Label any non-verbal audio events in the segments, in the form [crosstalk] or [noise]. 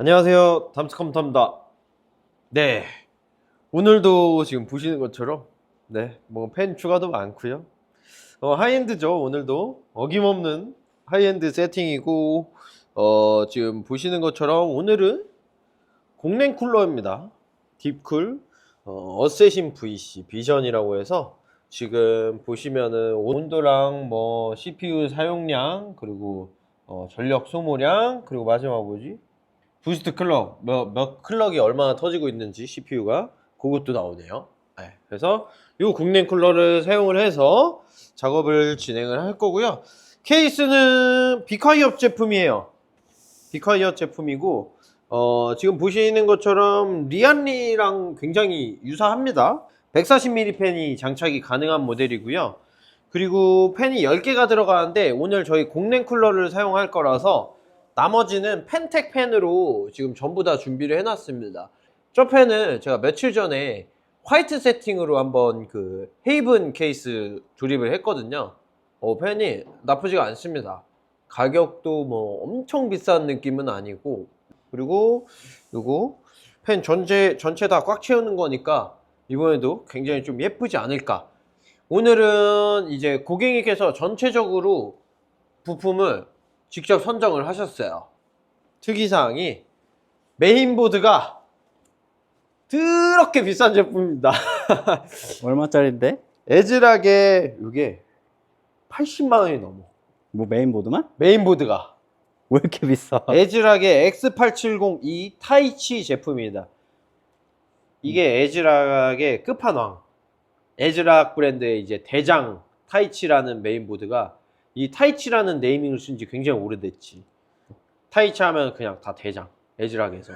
안녕하세요. 담스컴퓨터입니다. 네. 오늘도 지금 보시는 것처럼, 네, 뭐 펜 추가도 많고요. 어, 하이엔드죠. 오늘도 어김없는 하이엔드 세팅이고, 어, 지금 보시는 것처럼 오늘은 공랭 쿨러입니다. 딥쿨, 어, 어세신 VC 비전이라고 해서 지금 보시면은 온도랑 뭐 CPU 사용량 그리고 어, 전력 소모량 그리고 마지막 뭐지? 부스트 클럭 몇, 몇 클럭이 얼마나 터지고 있는지 CPU가 그것도 나오네요. 네, 그래서 이 국내 쿨러를 사용을 해서 작업을 진행을 할 거고요. 케이스는 비카이업 제품이에요. 비카이업 제품이고 어, 지금 보시는 것처럼 리안리랑 굉장히 유사합니다. 140mm 펜이 장착이 가능한 모델이고요. 그리고 펜이 10개가 들어가는데 오늘 저희 공랭 쿨러를 사용할 거라서 나머지는 펜텍 펜으로 지금 전부 다 준비를 해놨습니다. 저 펜을 제가 며칠 전에 화이트 세팅으로 한번 그 헤이븐 케이스 조립을 했거든요. 어, 펜이 나쁘지가 않습니다. 가격도 뭐 엄청 비싼 느낌은 아니고 그리고 요거 펜 전체 전체 다 꽉 채우는 거니까 이번에도 굉장히 좀 예쁘지 않을까. 오늘은 이제 고객님께서 전체적으로 부품을 직접 선정을 하셨어요. 특이사항이 메인보드가 더럽게 비싼 제품입니다. [laughs] 얼마짜리인데? 에즈락에 이게 80만 원이 넘어. 뭐 메인보드만? 메인보드가. 왜 이렇게 비싸? 에즈락의 X870E 타이치 제품입니다. 이게 에즈락의 끝판왕. 에즈락 브랜드의 이제 대장 타이치라는 메인보드가 이 타이치라는 네이밍을 쓴 지 굉장히 오래됐지. 타이치 하면 그냥 다 대장. 에즈락에서.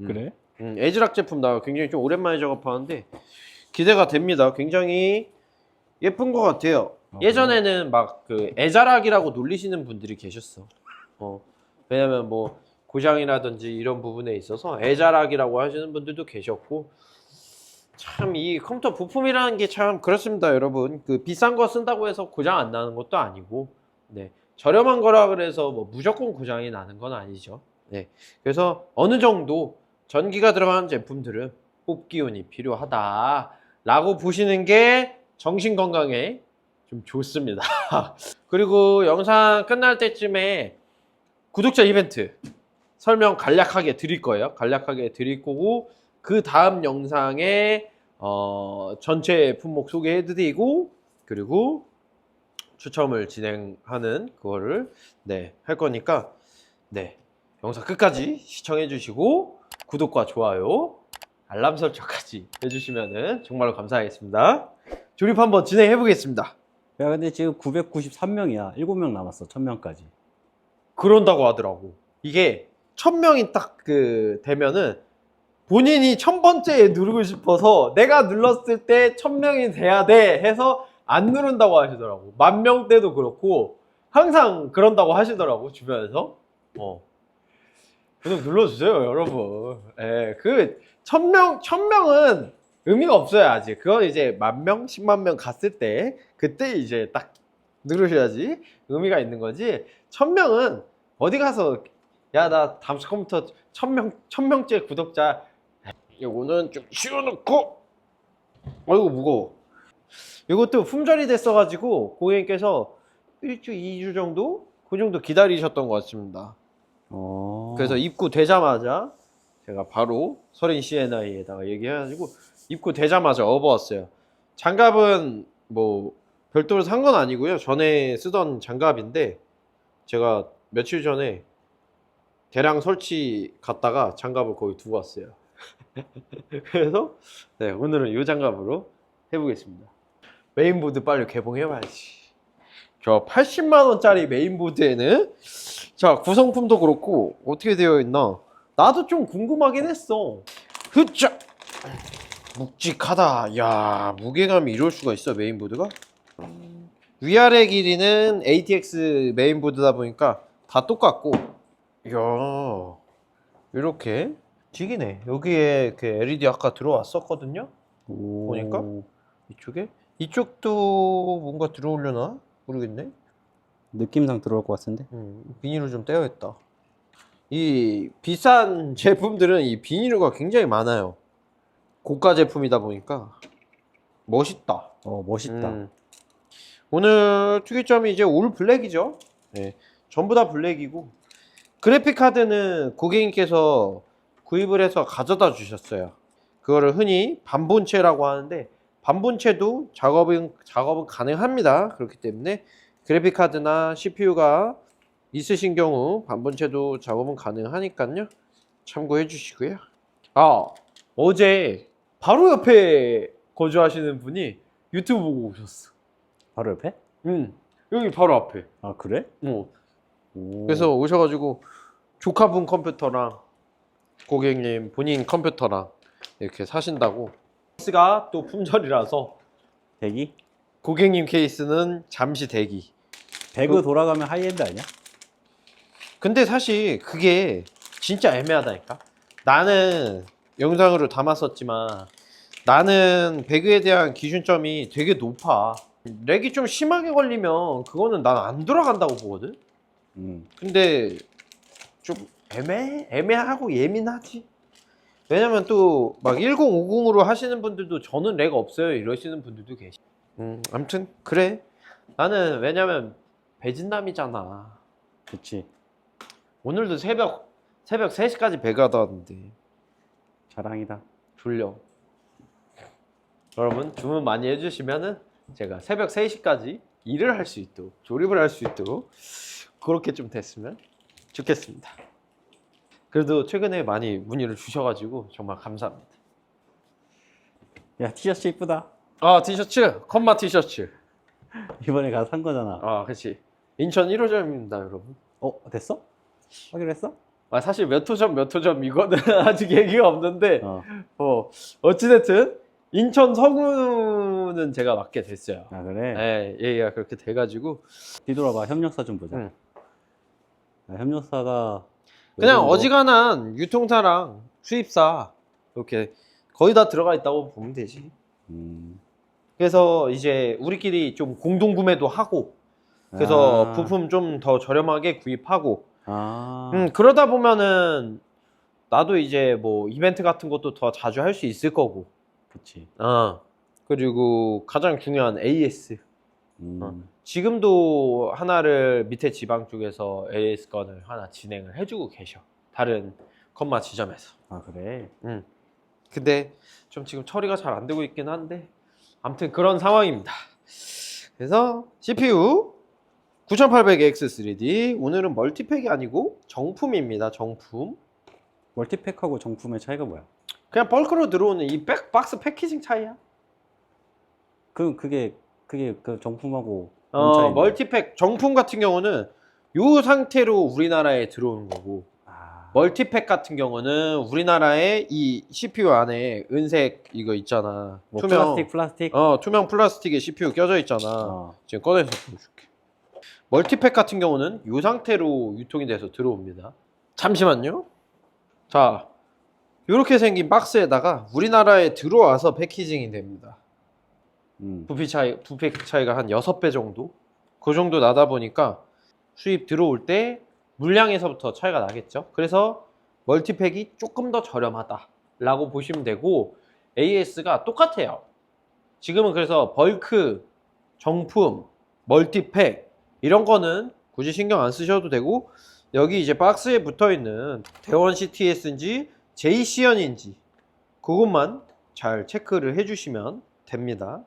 음. 그래? 음, 에즈락 제품 나 굉장히 좀 오랜만에 작업하는데 기대가 됩니다. 굉장히 예쁜 것 같아요. 어, 예전에는 막 그 에자락이라고 놀리시는 분들이 계셨어. 어, 왜냐면 뭐 고장이라든지 이런 부분에 있어서 에자락이라고 하시는 분들도 계셨고 참 이 컴퓨터 부품이라는 게 참 그렇습니다, 여러분. 그 비싼 거 쓴다고 해서 고장 안 나는 것도 아니고, 네 저렴한 거라 그래서 뭐 무조건 고장이 나는 건 아니죠. 네 그래서 어느 정도 전기가 들어가는 제품들은 뽑기운이 필요하다라고 보시는 게 정신 건강에 좀 좋습니다. [laughs] 그리고 영상 끝날 때쯤에 구독자 이벤트 설명 간략하게 드릴 거예요. 간략하게 드릴 거고 그 다음 영상에 어, 전체 품목 소개해드리고 그리고 추첨을 진행하는 그거를 네, 할 거니까 네 영상 끝까지 시청해 주시고 구독과 좋아요 알람 설정까지 해주시면 정말로 감사하겠습니다. 조립 한번 진행해 보겠습니다. 야 근데 지금 993명이야 7명 남았어 1000명까지 그런다고 하더라고. 이게 천 명이 딱 그 되면은 본인이 천 번째에 누르고 싶어서 내가 눌렀을 때 천 명이 돼야 돼 해서 안 누른다고 하시더라고. 만 명 때도 그렇고 항상 그런다고 하시더라고 주변에서. 어. 구독 눌러주세요 여러분. 예, 그 천 명, 천 명은 의미가 없어요 아직. 그건 이제 만 명, 십만 명 갔을 때 그때 이제 딱 누르셔야지 의미가 있는 거지. 천 명은 어디 가서 야나 담수 컴퓨터 천명 천명째 구독자 이거는 좀 씌워놓고 어이구 무거워. 이것도 품절이 됐어가지고 고객님께서 일주, 이주 정도 그 정도 기다리셨던 것 같습니다. 어... 그래서 입고되자마자 제가 바로 서린 CNI에다가 얘기해가지고 입고되자마자 업어왔어요. 장갑은 뭐 별도로 산 건 아니고요. 전에 쓰던 장갑인데 제가 며칠 전에 대량 설치 갔다가 장갑을 거의 두고 왔어요. [laughs] 그래서 네, 오늘은 이 장갑으로 해보겠습니다. 메인보드 빨리 개봉해봐야지. 저 80만 원짜리 메인보드에는 자 구성품도 그렇고 어떻게 되어 있나 나도 좀 궁금하긴 했어. 흐짜 묵직하다. 야 무게감이 이럴 수가 있어 메인보드가. 위아래 길이는 ATX 메인보드다 보니까 다 똑같고 이야 이렇게 튀기네 여기에 그 LED 아까 들어왔었거든요 오... 보니까? 이쪽에 이쪽도 뭔가 들어오려나 모르겠네 느낌상 들어올 것 같은데 음, 비닐을 좀 떼야겠다 이 비싼 [laughs] 제품들은 이 비닐류가 굉장히 많아요. 고가 제품이다 보니까 멋있다. 어 멋있다. 음. 오늘 특이점이 이제 올 블랙이죠. 네, 전부 다 블랙이고 그래픽 카드는 고객님께서 구입을 해서 가져다 주셨어요. 그거를 흔히 반본체라고 하는데 반본체도 작업은 작업은 가능합니다. 그렇기 때문에 그래픽 카드나 CPU가 있으신 경우 반본체도 작업은 가능하니까요. 참고해 주시고요. 아 어제 바로 옆에 거주하시는 분이 유튜브 보고 오셨어. 바로 옆에? 응 여기 바로 앞에. 아 그래? 어. 오. 그래서 오셔가지고 조카분 컴퓨터랑 고객님 본인 컴퓨터랑 이렇게 사신다고. 케이스가 또 품절이라서 대기? 고객님 케이스는 잠시 대기. 배그 그- 돌아가면 하이엔드 아니야? 근데 사실 그게 진짜 애매하다니까. 나는 영상으로 담았었지만 나는 배그에 대한 기준점이 되게 높아. 렉이 좀 심하게 걸리면 그거는 난 안 돌아간다고 보거든. 음. 근데 좀 애매 애매하고 예민하지. 왜냐면 또 막 1050으로 하시는 분들도 저는 렉 없어요 이러시는 분들도 계시. 음, 아무튼 그래. 나는 왜냐면 배진남이잖아. 그치. 오늘도 새벽 새벽 3시까지 배가다 왔는데 자랑이다. 졸려. 여러분 주문 많이 해주시면은 제가 새벽 3시까지 일을 할 수 있도록 조립을 할 수 있도록 그렇게 좀 됐으면 좋겠습니다. 그래도 최근에 많이 문의를 주셔가지고 정말 감사합니다. 야 티셔츠 이쁘다. 아 티셔츠 컴마 티셔츠. [laughs] 이번에 가서 산 거잖아. 아 그렇지. 인천 1호점입니다 여러분. 어 됐어? 확인했어? 아 사실 몇 호점 몇 호점 이거는 [laughs] 아직 얘기가 없는데 어. 어 어찌됐든 인천 서구는 제가 맡게 됐어요. 아 그래. 예, 얘기가 그렇게 돼가지고 뒤돌아봐 협력사 좀 보자. 응. 아, 협력사가 그냥 뭐- 어지간한 유통사랑 수입사 이렇게 거의 다 들어가 있다고 보면 되지. 음. 그래서 이제 우리끼리 좀 공동 구매도 하고 그래서 아. 부품 좀 더 저렴하게 구입하고 아. 음, 그러다 보면은 나도 이제 뭐 이벤트 같은 것도 더 자주 할 수 있을 거고 그치. 어 그리고 가장 중요한 AS 음. 어. 지금도 하나를 밑에 지방 쪽에서 AS 건을 하나 진행을 해주고 계셔 다른 컴마 지점에서 아 그래. 음. 근데 좀 지금 처리가 잘 안 되고 있긴 한데 아무튼 그런 상황입니다. 그래서 CPU 9800X3D 오늘은 멀티팩이 아니고 정품입니다. 정품. 멀티팩하고 정품의 차이가 뭐야? 그냥 벌크로 들어오는 이 백, 박스 패키징 차이야. 그 그게 그게 그 정품하고 뭔 어? 멀티팩 정품 같은 경우는 이 상태로 우리나라에 들어오는 거고 아. 멀티팩 같은 경우는 우리나라에 이 CPU 안에 은색 이거 있잖아. 뭐 투명 플라스틱 플라스틱. 어 투명 플라스틱에 CPU 껴져 있잖아. 어. 지금 꺼내서 보여줄게. 멀티팩 같은 경우는 이 상태로 유통이 돼서 들어옵니다. 잠시만요. 자, 이렇게 생긴 박스에다가 우리나라에 들어와서 패키징이 됩니다. 음. 부피 차이, 부피 차이가 한 6배 정도? 그 정도 나다 보니까 수입 들어올 때 물량에서부터 차이가 나겠죠. 그래서 멀티팩이 조금 더 저렴하다 라고 보시면 되고 AS가 똑같아요. 지금은 그래서 벌크, 정품, 멀티팩 이런 거는 굳이 신경 안 쓰셔도 되고 여기 이제 박스에 붙어 있는 대원 CTS인지 JCN인지 그것만 잘 체크를 해주시면 됩니다.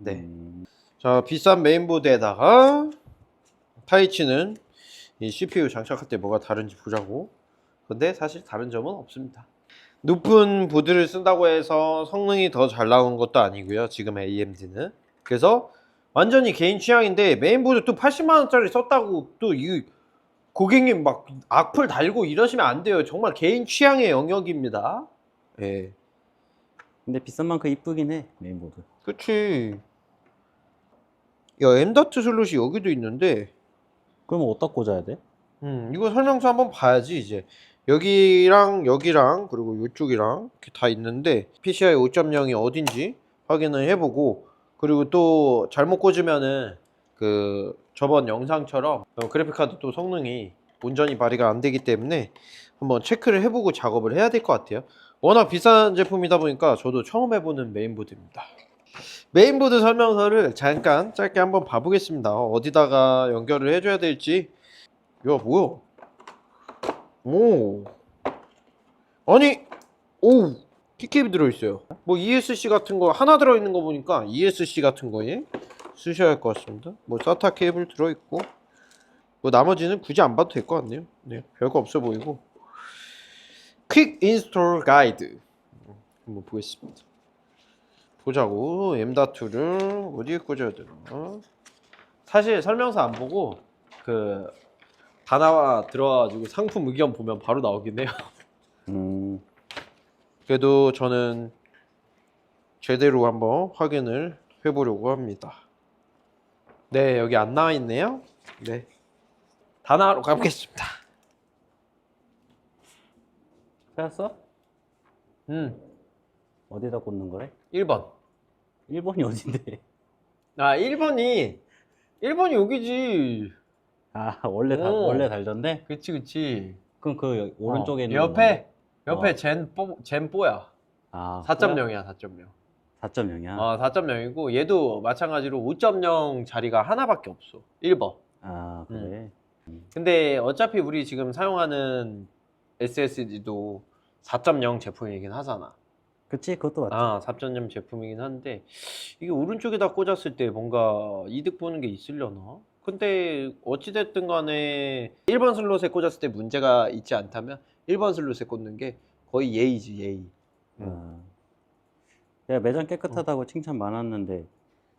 네. 음. 자, 비싼 메인보드에다가 타이치는 이 CPU 장착할 때 뭐가 다른지 보자고. 근데 사실 다른 점은 없습니다. 높은 보드를 쓴다고 해서 성능이 더 잘 나오는 것도 아니고요. 지금 AMD는. 그래서 완전히 개인 취향인데 메인보드 또 80만 원짜리 썼다고 또 이 고객님 막 악플 달고 이러시면 안 돼요. 정말 개인 취향의 영역입니다. 예. 근데 비싼 만큼 이쁘긴 해 메인보드. 그치. 야, M.2 슬롯이 여기도 있는데, 그럼 어디다 꽂아야 돼? 음, 이거 설명서 한번 봐야지, 이제. 여기랑 여기랑 그리고 이쪽이랑 이렇게 다 있는데 PCI 5.0이 어딘지 확인을 해보고 그리고 또 잘못 꽂으면은 그 저번 영상처럼 어, 그래픽카드 또 성능이 온전히 발휘가 안 되기 때문에 한번 체크를 해보고 작업을 해야 될 것 같아요. 워낙 비싼 제품이다 보니까 저도 처음 해보는 메인보드입니다. 메인보드 설명서를 잠깐 짧게 한번 봐보겠습니다. 어디다가 연결을 해줘야 될지. 야 뭐야? 오. 아니, 오, 키캡이 들어있어요. 뭐 ESC 같은 거 하나 들어있는 거 보니까 ESC 같은 거에 쓰셔야 할 것 같습니다. 뭐 SATA 케이블 들어있고, 뭐 나머지는 굳이 안 봐도 될 것 같네요. 네, 별거 없어 보이고. 퀵 인스톨 가이드 한번 보겠습니다. 보자고 M.2를 어디에 꽂아야 되나? 사실 설명서 안 보고 그 단화 들어가지고 상품 의견 보면 바로 나오긴 해요. 음, 그래도 저는 제대로 한번 확인을 해보려고 합니다. 네, 여기 안 나와 있네요. 네. 단화로 가보겠습니다. 찾았어? 음, 어디다 꽂는 거래? 1번. 1번이 어딘데? 아, 1번이 1번이 여기지. 아, 원래 다, 오. 원래 달던데? 그치, 그치. 그럼 그 여- 오른쪽에 어, 있는 옆에 옆에 어. 젠 뽀, 젠 뽀야. 아, 4.0이야, 4.0. 4.0이야. 어, 4.0이고 얘도 마찬가지로 5.0 자리가 하나밖에 없어. 1번. 아, 그래. 근데 어차피 우리 지금 사용하는 SSD도 4.0 제품이긴 하잖아. 그치, 그것도 맞지. 아, 4.0 제품이긴 한데 이게 오른쪽에다 꽂았을 때 뭔가 이득 보는 게 있으려나? 근데 어찌됐든 간에 1번 슬롯에 꽂았을 때 문제가 있지 않다면 1번 슬롯에 꽂는 게 거의 예의지, 예의. 아. 내가 매장 어. 깨끗하다고 칭찬 많았는데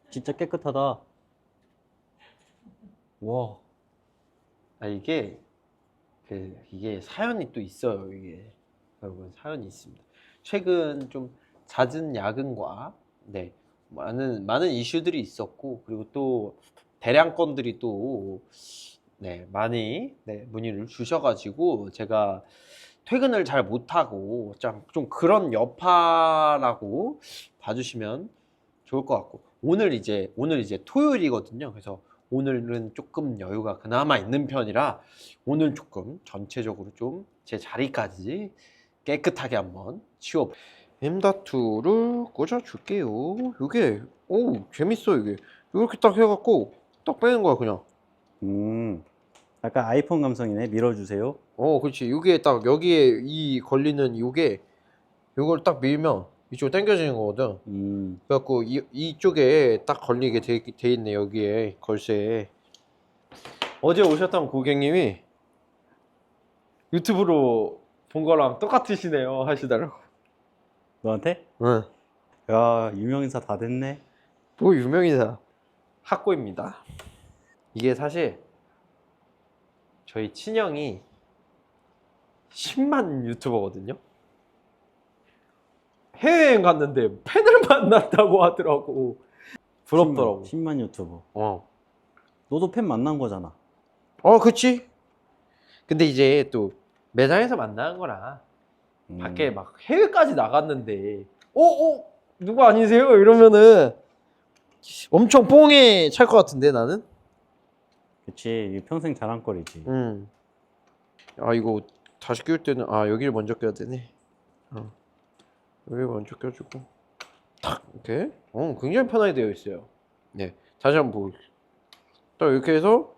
진짜 깨끗하다. 와, 아 이게 그 이게 사연이 또 있어요 이게 여러분 사연이 있습니다 최근 좀 잦은 야근과 네 많은 많은 이슈들이 있었고 그리고 또 대량 건들이 또 네 많이 네 문의를 주셔가지고 제가 퇴근을 잘 못하고 좀, 좀 그런 여파라고 봐주시면 좋을 것 같고 오늘 이제 오늘 이제 토요일이거든요. 그래서 오늘은 조금 여유가 그나마 있는 편이라 오늘 조금 전체적으로 좀 제 자리까지 깨끗하게 한번 치워. M.2를 꽂아줄게요. 이게 오 재밌어 이게. 이렇게 딱 해갖고 딱 빼는 거야 그냥. 음, 약간 아이폰 감성이네. 밀어주세요. 어 그렇지. 이게 딱 여기에 이 걸리는 이게 이걸 딱 밀면 이쪽으로 당겨지는 거거든. 음, 그래갖고 이, 이쪽에 딱 걸리게 돼, 돼 있네 여기에 걸쇠에 어제 오셨던 고객님이 유튜브로 본 거랑 똑같으시네요 하시더라고 너한테? 응. 야, 유명인사 다 됐네. 뭐 유명인사 학고입니다 이게 사실 저희 친형이 10만 유튜버거든요 해외여행 갔는데 팬을 [laughs] 만났다고 하더라고 부럽더라고 10만, 10만 유튜버. 어. 너도 팬 만난 거잖아. 어, 그치. 근데 이제 또 매장에서 만나는 거라 음, 밖에 막 해외까지 나갔는데, 어, 어, 누구 아니세요? 이러면은 엄청 뽕에 찰 것 같은데 나는. 그치, 이게 평생 자랑거리지. 음. 아 이거 다시 끼울 때는 아 여기를 먼저 껴야 되네. 어. 여기 먼저 껴주고 탁 이렇게. 어, 굉장히 편하게 되어 있어요. 네, 다시 한번 보여줄게요. 딱 이렇게 해서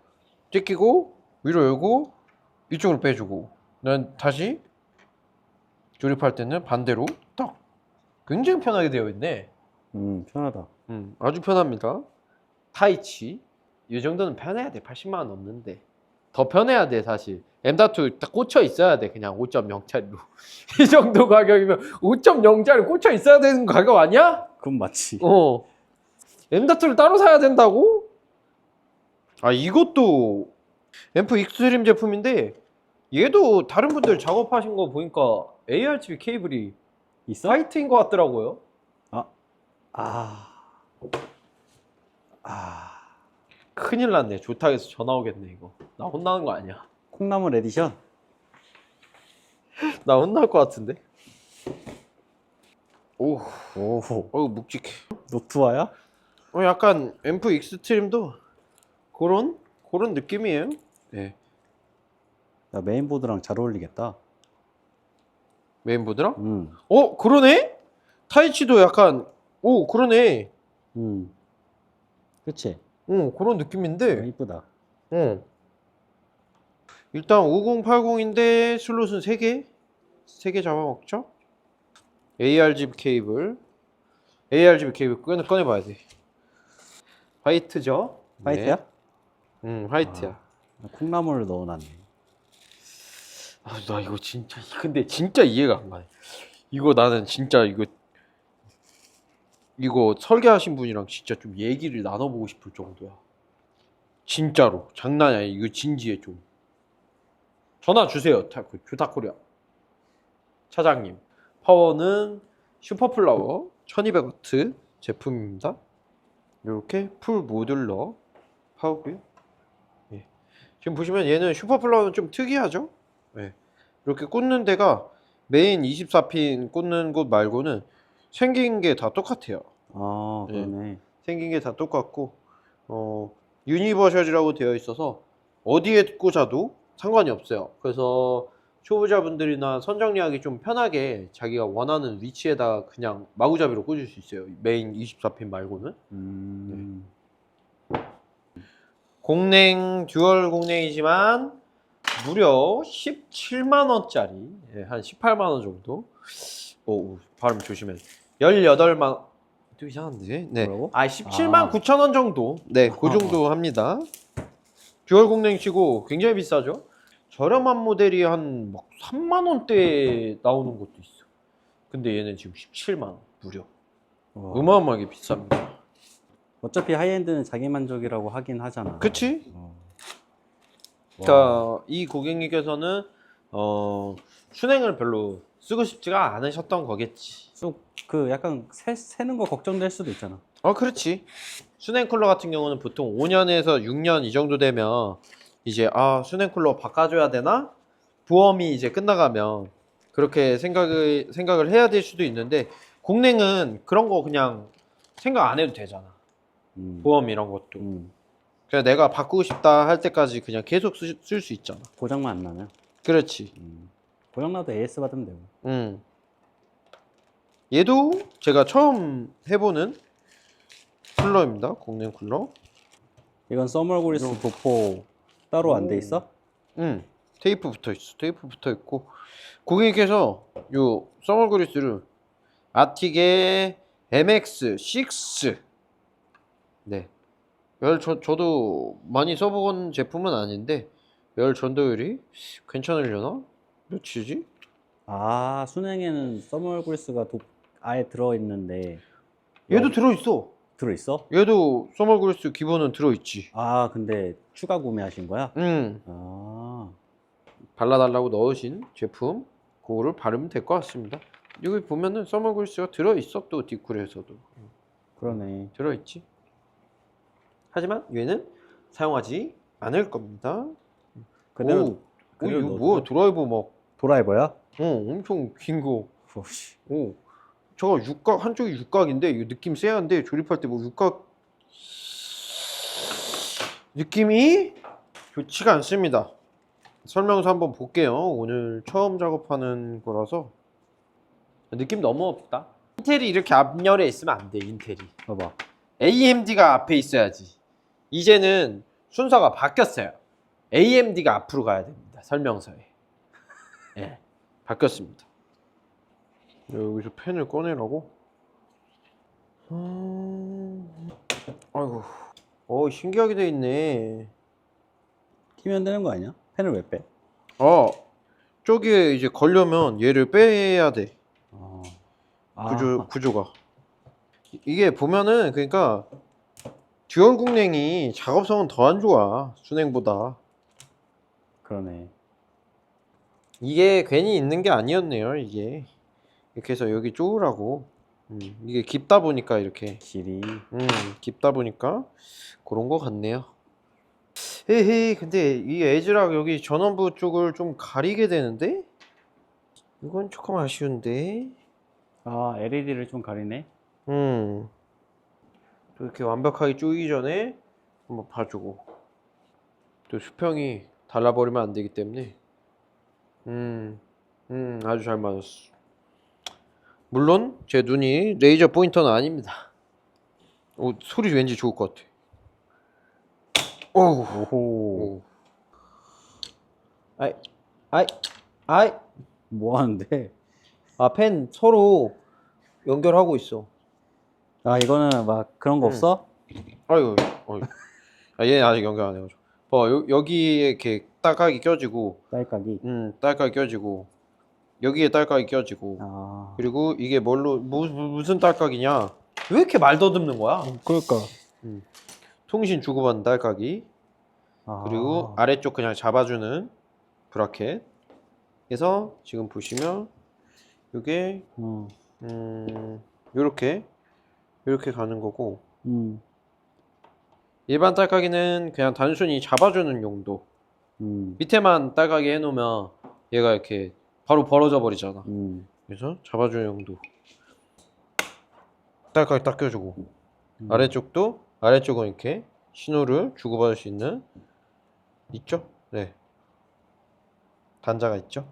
찢기고 위로 열고 이쪽으로 빼주고 난 다시 조립할 때는 반대로 딱 굉장히 편하게 되어 있네. 음, 편하다. 음, 아주 편합니다. 타이치 이 정도는 편해야 돼. 80만 원 넘는데 더 편해야 돼 사실. M.2 딱 꽂혀 있어야 돼. 그냥 5.0짜리로 [laughs] 이 정도 가격이면 5.0짜리 꽂혀 있어야 되는 가격 아니야? 그건 맞지. 어. M.2를 따로 사야 된다고? 아 이것도 앰프 익스트림 제품인데 얘도 다른 분들 작업하신 거 보니까 ARGB 케이블이 있어? 화이트인 것 같더라고요. 아, 아, 큰일 났네. 좋다 해서 전화 오겠네 이거. 나 혼나는 거 아니야? 콩나물 에디션? [laughs] 나 혼날 것 같은데. 오, 오, 어우 묵직해. 노트와야? 어 약간 앰프 익스트림도 그런 그런 느낌이에요. 네. 야, 메인보드랑 잘 어울리겠다. 메인보드랑? 음, 어 그러네? 타이치도 약간 오 그러네. 음. 그치? 어 그런 느낌인데. 이쁘다. 어. 일단 5080인데 슬롯은 3개? 3개 잡아먹죠? ARGB 케이블 ARGB 케이블 꺼내, 꺼내봐야 돼 화이트죠? 화이트야? 네. 응 화이트야 콩나물을 넣어놨네. 아, 나 이거 진짜 근데 진짜 이해가 안 가네. 이거 나는 진짜 이거 이거 설계하신 분이랑 진짜 좀 얘기를 나눠보고 싶을 정도야. 진짜로. 장난이 아니야. 이거 진지해 좀. 전화 주세요 타- 그 주타코리아. 차장님. 파워는 슈퍼플라워 1200W 제품입니다. 이렇게 풀 모듈러 파워고요. 예. 지금 보시면 얘는 슈퍼플라워는 좀 특이하죠 예. 이렇게 꽂는 데가 메인 24핀 꽂는 곳 말고는 생긴 게 다 똑같아요 아, 예. 그러네. 생긴 게 다 똑같고 어 유니버셜이라고 되어 있어서 어디에 꽂아도 상관이 없어요. 그래서 초보자분들이나 선정리하기 좀 편하게 자기가 원하는 위치에다 그냥 마구잡이로 꽂을 수 있어요. 메인 24핀 말고는 음, 공냉 듀얼 공냉이지만 무려 17만 원짜리 예, 한 18만 원 정도. 오 발음 조심해. 18만 또 이상한데. 네. 뭐라고? 아 17만 아. 9천 원 정도. 네, 그 정도 합니다. 듀얼 공냉치고 굉장히 비싸죠. 저렴한 모델이 한 막 3만 원대에 나오는 것도 있어. 근데 얘는 지금 17만 원 무려. 와. 어마어마하게 비쌉니다. 어차피 하이엔드는 자기 만족이라고 하긴 하잖아. 그치? 어. 와. 그러니까 이 고객님께서는 어 순행을 별로 쓰고 싶지가 않으셨던 거겠지. 쑥, 그 약간 새, 새는 거 걱정될 수도 있잖아. 어, 그렇지. 순행 쿨러 같은 경우는 보통 5년에서 6년 이 정도 되면 이제 아 순행 쿨러 바꿔줘야 되나? 보험이 이제 끝나가면 그렇게 생각을 생각을 해야 될 수도 있는데 공냉은 그런 거 그냥 생각 안 해도 되잖아. 음. 보험 이런 것도. 음. 그냥 내가 바꾸고 싶다 할 때까지 그냥 계속 쓸 수 있잖아. 고장만 안 나면. 그렇지. 음. 고장 나도 AS 받으면 되고. 음. 얘도 제가 처음 해보는 쿨러입니다. 공냉 쿨러. 이건 서멀그리스 도포 따로 안 돼 있어? 음. 테이프 붙어 있어. 테이프 붙어 있고 고객님께서 요 서멀 그리스를 아틱의 MX6 네. 열 저, 저도 많이 써본 제품은 아닌데 열 전도율이 괜찮으려나? 몇이지? 아, 순행에는 도, 아예 들어있는데. 얘도 어, 들어있어. 들어있어? 얘도 서멀 그리스 기본은 들어있지. 아, 근데 추가 구매하신 거야? 음. 아, 발라달라고 넣으신 제품 그거를 바르면 될 것 같습니다. 여기 보면은 서멀 그리스가 들어있어 또 디쿨에서도. 그러네. 들어있지. 하지만 얘는 사용하지 않을 겁니다. 그대로, 오, 오, 그대로 이거 넣어둬. 뭐야 드라이버 막, 드라이버야? 어, 엄청 긴 거. 오씨. 오, 저거 육각 한쪽이 육각인데 이거 느낌 쎄한데 조립할 때 뭐 육각 느낌이 좋지가 않습니다. 설명서 한번 볼게요. 오늘 처음 작업하는 거라서 느낌 너무 없다. 인텔이 이렇게 앞열에 있으면 안 돼. 인텔이. 봐봐. AMD가 앞에 있어야지. 이제는 순서가 바뀌었어요. AMD가 앞으로 가야 됩니다. 설명서에. [laughs] 예. 바뀌었습니다. 여기서 펜을 꺼내라고? 음... 아이고. 어, 신기하게 돼 있네. 키면 되는 거 아니야? 펜을 왜 빼? 어, 저기에 이제 걸려면 얘를 빼야 돼. 어. 구조, 아, 구조가. 이- 이게 보면은, 그러니까, 듀얼 국냉이 작업성은 더 안 좋아. 순행보다. 그러네. 이게 괜히 있는 게 아니었네요, 이게. 이렇게 해서 여기 쪼으라고. 음, 이게 깊다 보니까 이렇게. 길이. 음, 깊다 보니까 그런 거 같네요. 에헤이, 근데 이 에즈락 여기 전원부 쪽을 좀 가리게 되는데? 이건 조금 아쉬운데? 아, LED를 좀 가리네. 음. 또 이렇게 완벽하게 쪼이기 전에 한번 봐주고. 또 수평이 달라버리면 안 되기 때문에 음, 음, 아주 잘 맞았어. 물론 제 눈이 레이저 포인터는 아닙니다. 오, 소리 왠지 좋을 것 같아. 오, 오호. 오. 아이, 아이, 아이. 뭐 하는데? 아, 펜 서로 연결하고 있어. 아, 이거는 막 그런 거 음. 없어? 아이고, 어이구. 아, 얘는 아직 연결 안 해가지고. 봐, 여, 여기에 이렇게 딸깍이 껴지고, 딸깍이. 음, 딸깍이 껴지고, 여기에 딸깍이 껴지고, 아. 그리고 이게 뭘로, 무, 무슨 딸깍이냐? 왜 이렇게 말 더듬는 거야? 그러니까. 통신 주고받는 딸깍이, 아. 그리고 아래쪽 그냥 잡아주는 브라켓. 그래서 지금 보시면, 이게, 음. 음, 요렇게, 요렇게 가는 거고, 음. 일반 딸깍이는 그냥 단순히 잡아주는 용도. 음. 밑에만 딸깍이 해놓으면 얘가 이렇게 바로 벌어져 버리잖아. 음. 그래서 잡아주는 용도. 딸깍이 딱 껴주고 음. 아래쪽도 아래쪽은 이렇게 신호를 주고받을 수 있는 있죠? 네. 단자가 있죠.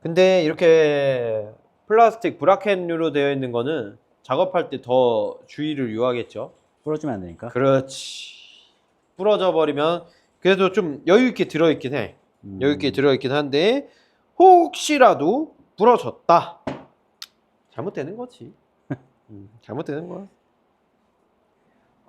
근데 이렇게 플라스틱 브라켓류로 되어 있는 거는 작업할 때 더 주의를 요하겠죠. 부러지면 안 되니까. 그렇지. 부러져 버리면 그래도 좀 여유 있게 들어 있긴 해. 음. 여유 있게 들어 있긴 한데 혹시라도 부러졌다. 잘못되는 거지. [laughs] 음, 잘못되는 거야.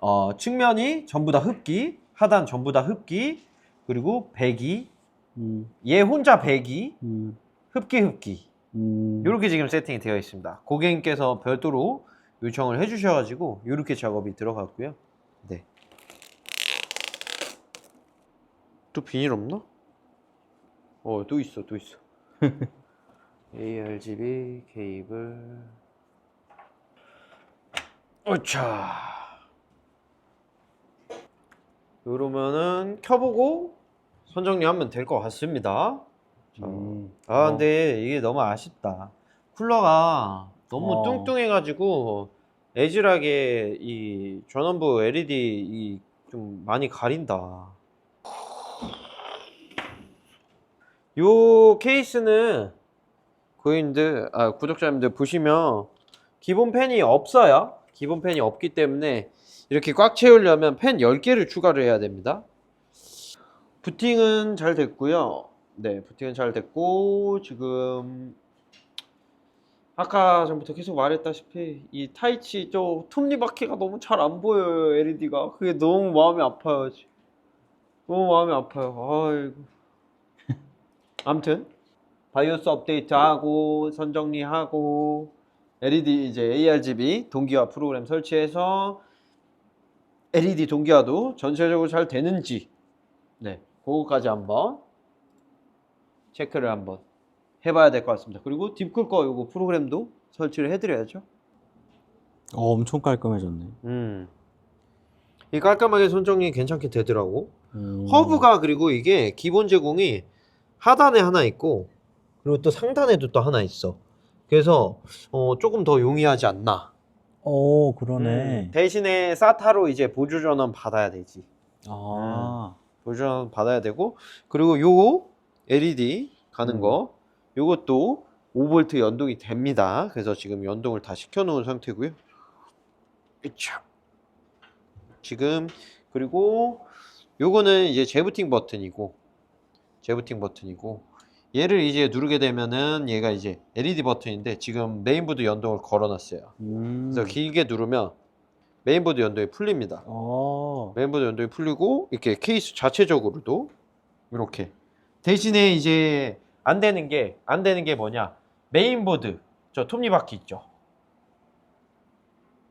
어, 측면이 전부 다 흡기, 하단 전부 다 흡기, 그리고 배기, 음. 얘 혼자 배기, 음. 흡기 흡기. 음. 이렇게 지금 세팅이 되어 있습니다. 고객님께서 별도로 요청을 해주셔가지고 이렇게 작업이 들어갔고요. 네. 또 비닐 없나? 어, 또 있어, 또 있어. [laughs] ARGB 케이블. 어차. 이러면은 켜보고 선정리하면 될 것 같습니다. 자, 음. 아, 어. 근데 이게 너무 아쉽다. 쿨러가 너무 어. 뚱뚱해가지고 애질하게 이 전원부 LED 이 좀 많이 가린다. 요 케이스는 고객님들, 아, 구독자님들 보시면 기본 펜이 없어요. 기본 펜이 없기 때문에 이렇게 꽉 채우려면 펜 10개를 추가를 해야 됩니다. 부팅은 잘 됐고요. 네, 부팅은 잘 됐고 지금 아까 전부터 계속 말했다시피 이 타이치 저 톱니 바퀴가 너무 잘 안 보여요 LED가. 그게 너무 마음이 아파요 지금. 너무 마음이 아파요. 아이고. [laughs] 암튼 바이오스 업데이트하고 선정리하고 LED 이제 ARGB 동기화 프로그램 설치해서 LED 동기화도 전체적으로 잘 되는지. 네 그거까지 한번 체크를 한번 해봐야 될 것 같습니다. 그리고 딥쿨 거 요거 프로그램도 설치를 해드려야죠. 어, 엄청 깔끔해졌네. 음. 이 깔끔하게 손정리 괜찮게 되더라고. 음. 허브가 그리고 이게 기본 제공이 하단에 하나 있고 그리고 또 상단에도 또 하나 있어. 그래서 어, 조금 더 용이하지 않나. 오, 그러네. 음, 대신에 사타로 이제 보조 전원 받아야 되지. 아. 보조 전원 받아야 되고 그리고 요 LED 가는 음. 거 요것도 5V 연동이 됩니다. 그래서 지금 연동을 다 시켜 놓은 상태고요. 지금 그리고 요거는 이제 재부팅 버튼이고 재부팅 버튼이고 얘를 이제 누르게 되면은 얘가 이제 LED 버튼인데 지금 메인보드 연동을 걸어 놨어요. 음. 그래서 길게 누르면 메인보드 연동이 풀립니다. 어. 메인보드 연동이 풀리고 이렇게 케이스 자체적으로도 이렇게 대신에 이제 안 되는 게 안 되는 게 뭐냐? 메인보드 저 톱니바퀴 있죠?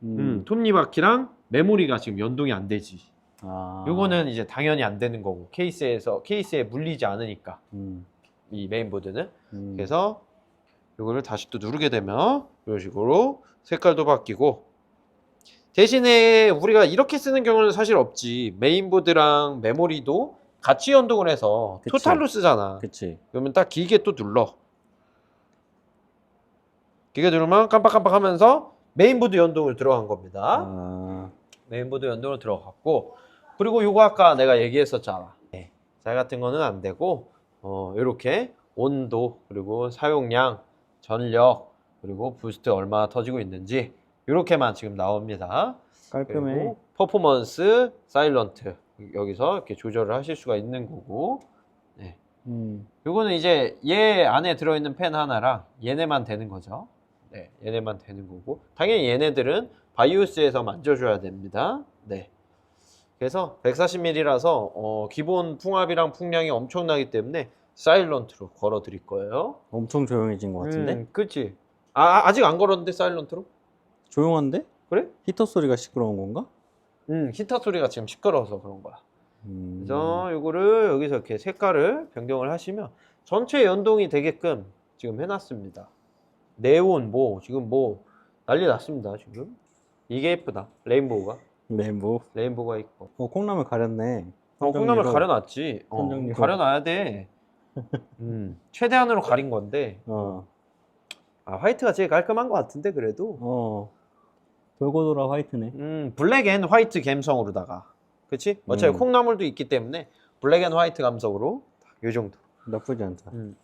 음, 톱니바퀴랑 메모리가 지금 연동이 안 되지. 아. 요거는 이제 당연히 안 되는 거고 케이스에서 케이스에 물리지 않으니까. 음. 이 메인보드는. 음. 그래서 요거를 다시 또 누르게 되면 이런 식으로 색깔도 바뀌고. 대신에 우리가 이렇게 쓰는 경우는 사실 없지. 메인보드랑 메모리도 같이 연동을 해서 그치. 토탈로 쓰잖아 그치. 그러면 딱 길게 또 눌러 길게 누르면 깜빡깜빡 하면서 메인보드 연동을 들어간 겁니다 아. 메인보드 연동으로 들어갔고 그리고 요거 아까 내가 얘기했었잖아 네. 달 같은 거는 안 되고 어, 이렇게 온도 그리고 사용량, 전력 그리고 부스트 얼마나 터지고 있는지 이렇게만 지금 나옵니다. 깔끔해. 퍼포먼스, 사일런트 여기서 이렇게 조절을 하실 수가 있는 거고 음. 요거는 이제 얘 안에 들어있는 펜 하나랑 얘네만 되는 거죠. 네, 얘네만 되는 거고 당연히 얘네들은 바이오스에서 만져줘야 됩니다. 네. 그래서 140ml라서 어, 기본 풍압이랑 풍량이 엄청나기 때문에 사일런트로 걸어 드릴 거예요. 엄청 조용해진 것 같은데? 음, 그치? 아, 아직 안 걸었는데 사일런트로? 조용한데? 그래? 히터 소리가 시끄러운 건가? 음, 히터 소리가 지금 시끄러워서 그런 거야. 음. 그래서 요거를 여기서 이렇게 색깔을 변경을 하시면 전체 연동이 되게끔 지금 해놨습니다. 네온 뭐 지금 뭐 난리 났습니다 지금. 이게 예쁘다. 레인보우가 레인보우. 레인보우가 있고. 어, 콩나물 가렸네. 어, 콩나물. 가려놨지. 어. 가려놔야 돼. [laughs] 음, 최대한으로 가린 건데 어. 아, 화이트가 제일 깔끔한 것 같은데 그래도. 어. 돌고 돌아 화이트네. 음, 블랙 앤 화이트 감성으로다가. 그치? 어차피 음. 콩나물도 있기 때문에 블랙 앤 화이트 감성으로 요 정도. 나쁘지 않다. 음.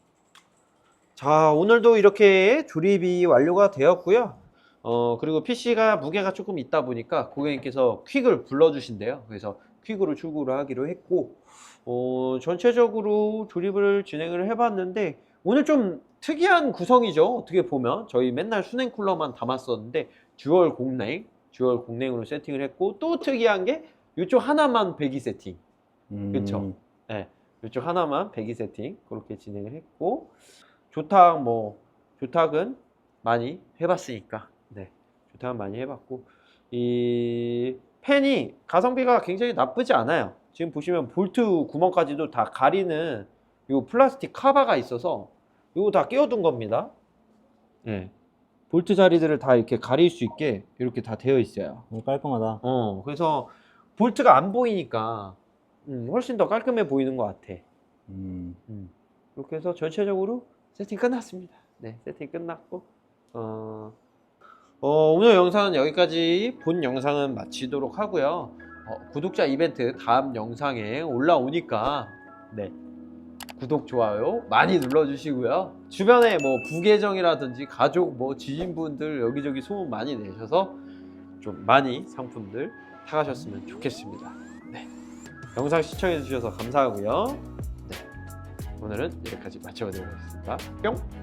자, 오늘도 이렇게 조립이 완료가 되었고요. 어, 그리고 PC가 무게가 조금 있다 보니까 고객님께서 퀵을 불러주신대요. 그래서 퀵으로 출고를 하기로 했고, 어, 전체적으로 조립을 진행을 해봤는데, 오늘 좀 특이한 구성이죠. 어떻게 보면. 저희 맨날 순행 쿨러만 담았었는데, 듀얼 공냉, 듀얼 공냉으로 세팅을 했고, 또 특이한 게 이쪽 하나만 배기 세팅. 음. 그쵸. 네, 이쪽 하나만 배기 세팅. 그렇게 진행을 했고 조탁 뭐 조탁은 많이 해봤으니까. 네. 조탁은 많이 해봤고. 이 펜이 가성비가 굉장히 나쁘지 않아요. 지금 보시면 볼트 구멍까지도 다 가리는 요 플라스틱 카바가 있어서 이거 다 끼워둔 겁니다. 네 볼트 자리들을 다 이렇게 가릴 수 있게 이렇게 다 되어 있어요 어, 깔끔하다. 어, 그래서 볼트가 안 보이니까 음, 훨씬 더 깔끔해 보이는 것 같아. 음. 음. 이렇게 해서 전체적으로 세팅 끝났습니다. 네, 세팅 끝났고 어, 어, 오늘 영상은 여기까지 본 영상은 마치도록 하고요. 어, 구독자 이벤트 다음 영상에 올라오니까 네. 구독, 좋아요 많이 눌러주시고요. 주변에 뭐 부계정이라든지 가족, 뭐 지인분들 여기저기 소문 많이 내셔서 좀 많이 상품들 사가셨으면 좋겠습니다. 네. 영상 시청해주셔서 감사하고요. 네. 오늘은 여기까지 마쳐보도록 하겠습니다. 뿅!